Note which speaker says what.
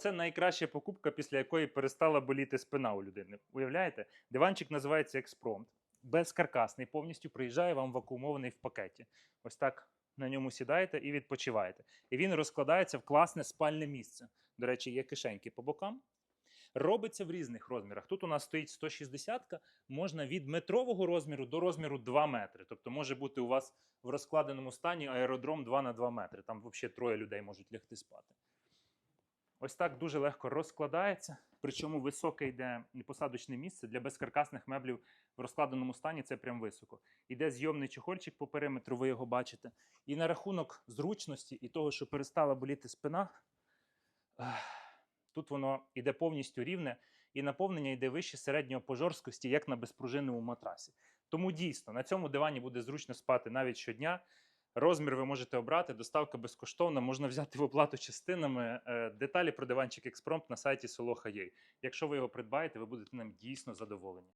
Speaker 1: оце найкраща покупка, після якої перестала боліти спина у людини. Уявляєте? Диванчик називається експромт. Безкаркасний, повністю приїжджає вам вакуумований в пакеті. Ось так на ньому сідаєте і відпочиваєте. І він розкладається в класне спальне місце. До речі, є кишеньки по бокам. Робиться в різних розмірах. Тут у нас стоїть 160-ка, можна від метрового розміру до розміру 2 метри. Тобто може бути у вас в розкладеному стані аеродром 2 на 2 метри. Там взагалі троє людей можуть лягти спати. Ось так дуже легко розкладається. Причому високе йде посадочне місце для безкаркасних меблів в розкладеному стані. Це прям високо. Іде зйомний чохольчик по периметру, ви його бачите. І на рахунок зручності і того, що перестала боліти спина, тут воно йде повністю рівне, і наповнення йде вище середнього по жорсткості, як на безпружинному матрасі. Тому дійсно на цьому дивані буде зручно спати навіть щодня. Розмір ви можете обрати, доставка безкоштовна, можна взяти в оплату частинами. Е, Деталі про диванчик експромт на сайті Soloha.ua. Якщо ви його придбаєте, ви будете ним дійсно задоволені.